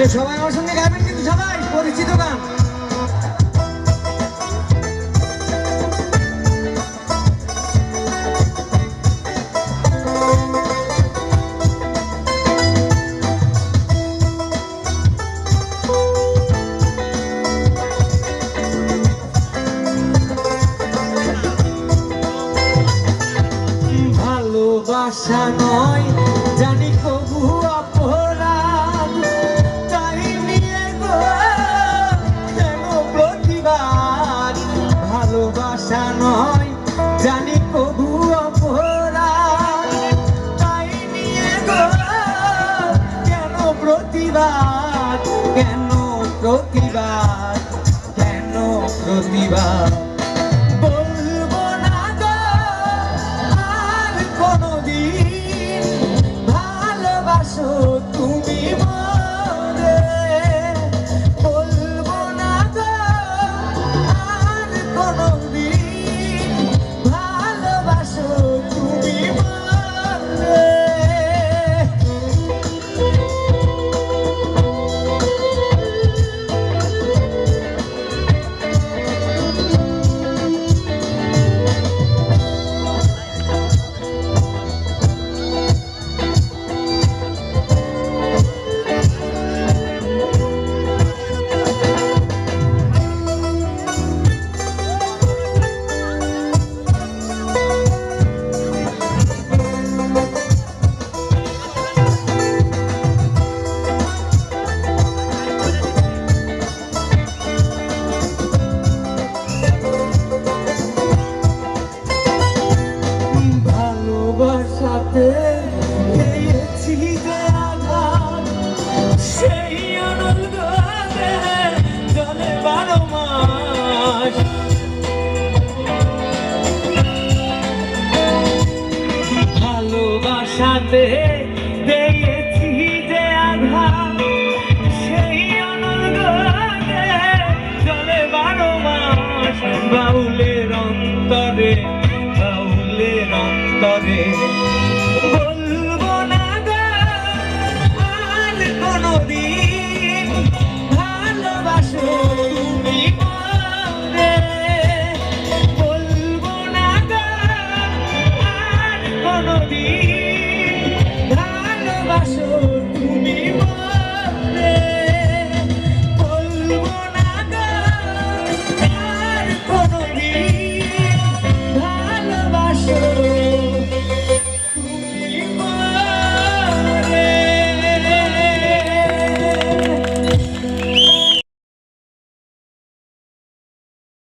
যে সবাই আমার সঙ্গে গাইবেন কিন্তু সবাই পরিচিত গান ভালোবাসা নয় জানি কবু প্রতিবাদ বলব না গো আর কোনদিন ভালোবাসো তুমি মরে करते हैं